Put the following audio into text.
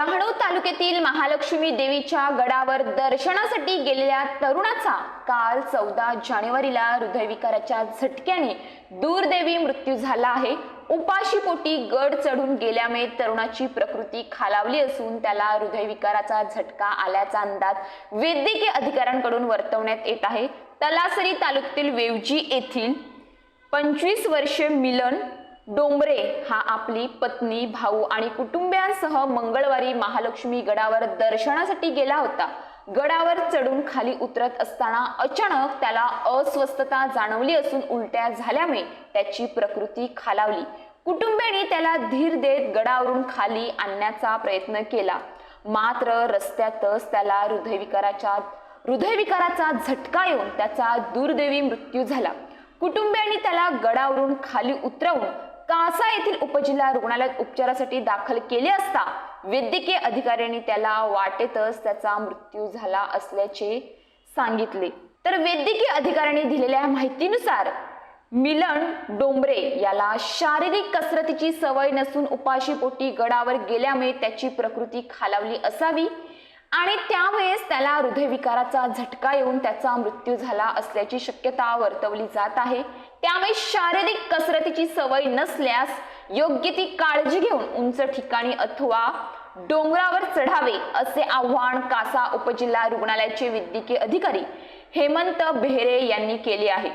तालुक्यातील महालक्ष्मी देवीच्या गडावर दर्शनासाठी गेलेल्या तरुणाचा काल चौदा जानेवारीला हृदयविकाराच्या झटक्याने दूरदेवी मृत्यू झाला आहे. उपाशीपोटी गड चढून गेल्यामुळे तरुणाची प्रकृती खालावली असून त्याला हृदयविकाराचा झटका आल्याचा अंदाज वैद्यकीय अधिकाऱ्यांकडून वर्तवण्यात येत आहे. तलासरी तालुक्यातील वेवजी येथील पंचवीस वर्षे मिलन डोंबरे हा आपली पत्नी भाऊ आणि कुटुंबियांसह मंगळवारी महालक्ष्मी गडावर दर्शनासाठी गेला होता. गडावर चढून खाली उतरत असताना अचानक त्याला अस्वस्थता जाणवली असून उलट्या झाल्यामुळे त्याची प्रकृती खालावली. कुटुंबियांनी त्याला धीर देत गडावरून खाली आणण्याचा प्रयत्न केला. मात्र रस्त्यातच त्याला हृदयविकाराच्या हृदयविकाराचा झटका येऊन त्याचा दुर्दैवी मृत्यू झाला. कुटुंबियांनी त्याला गडावरून खाली उतरवून कासा येथील उपजिल्हा रुग्णालयात उपचारासाठी दाखल केले असता वैद्यकीय अधिकाऱ्यांनी त्याला वाटेतच त्याचा मृत्यू झाला असल्याचे सांगितले. तर वैद्यकीय अधिकाऱ्यांनी दिलेल्या माहितीनुसार मिलन डोंबरे याला शारीरिक कसरतीची सवय नसून उपाशीपोटी गडावर गेल्यामुळे त्याची प्रकृती खालावली असावी. आणि त्यावेळेस त्याला हृदयविकाराचा झटका येऊन त्याचा मृत्यू झाला असल्याची शक्यता वर्तवली जात आहे. त्यामुळे शारीरिक कसरतीची सवय नसल्यास योग्य ती काळजी घेऊन उंच ठिकाणी अथवा डोंगरावर चढावे असे आव्हान कासा उपजिल्हा रुग्णालयाचे वैद्यकीय अधिकारी हेमंत बेहरे यांनी केले आहे.